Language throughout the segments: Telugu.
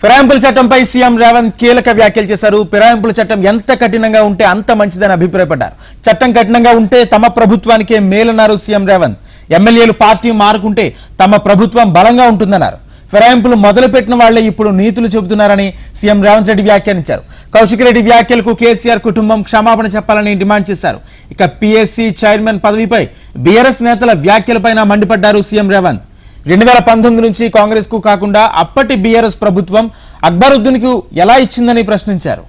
ఫిరాయింపుల చట్టంపై సీఎం రేవంత్ కీలక వ్యాఖ్యలు చేశారు. ఫిరాయింపుల చట్టం ఎంత కఠినంగా ఉంటే అంత మంచిదని అభిప్రాయపడ్డారు. చట్టం కఠినంగా ఉంటే తమ ప్రభుత్వానికే మేలన్నారు సీఎం రేవంత్. ఎమ్మెల్యేలు పార్టీ మారుకుంటే తమ ప్రభుత్వం బలంగా ఉంటుందన్నారు. ఫిరాయింపులు మొదలుపెట్టిన వాళ్ళే ఇప్పుడు నీతులు చెబుతున్నారని సీఎం రేవంత్ రెడ్డి వ్యాఖ్యానించారు. కౌశిక్ రెడ్డి వ్యాఖ్యలకు కేసీఆర్ కుటుంబం క్షమాపణ చెప్పాలని డిమాండ్ చేశారు. ఇక పిఎస్సి చైర్మన్ పదవిపై బీఆర్ఎస్ నేతల వ్యాఖ్యలపైన మండిపడ్డారు సీఎం రేవంత్. రెండు వేల పంతొమ్మిది నుంచి కాంగ్రెస్కు కాకుండా అప్పటి బీఆర్ఎస్ ప్రభుత్వం అక్బరుద్దీన్కు ఎలా ఇచ్చిందని ప్రశ్నించారు.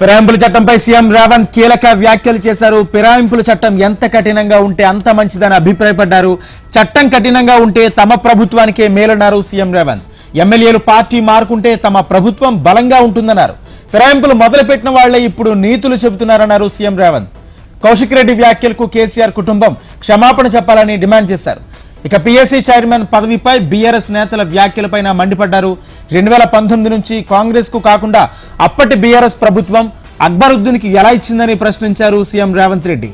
ఫిరాయింపుల చట్టంపై సీఎం రేవంత్ కీలక వ్యాఖ్యలు చేశారు. ఫిరాయింపుల చట్టం ఎంత కఠినంగా ఉంటే అంత మంచిదని అభిప్రాయపడ్డారు. చట్టం కఠినంగా ఉంటే తమ ప్రభుత్వానికే మేలన్నారు సీఎం రేవంత్ ఎమ్మెల్యేలు పార్టీ మారుకుంటే తమ ప్రభుత్వం బలంగా ఉంటుందన్నారు. ఫిరాయింపులు మొదలుపెట్టిన వాళ్ళే ఇప్పుడు నీతులు చెబుతున్నారన్నారు సీఎం రేవంత్ కౌశిక్ రెడ్డి వ్యాఖ్యలకు కేసీఆర్ కుటుంబం క్షమాపణ చెప్పాలని డిమాండ్ చేశారు. ఇక పిఎస్సి చైర్మన్ పదవిపై బీఆర్ఎస్ నేతల వ్యాఖ్యలపైన మండిపడ్డారు. రెండు వేల పంతొమ్మిది నుంచి కాంగ్రెస్కు కాకుండా అప్పటి బీఆర్ఎస్ ప్రభుత్వం అక్బరుద్దీన్కి ఎలా ఇచ్చిందని ప్రశ్నించారు సీఎం రేవంత్ రెడ్డి.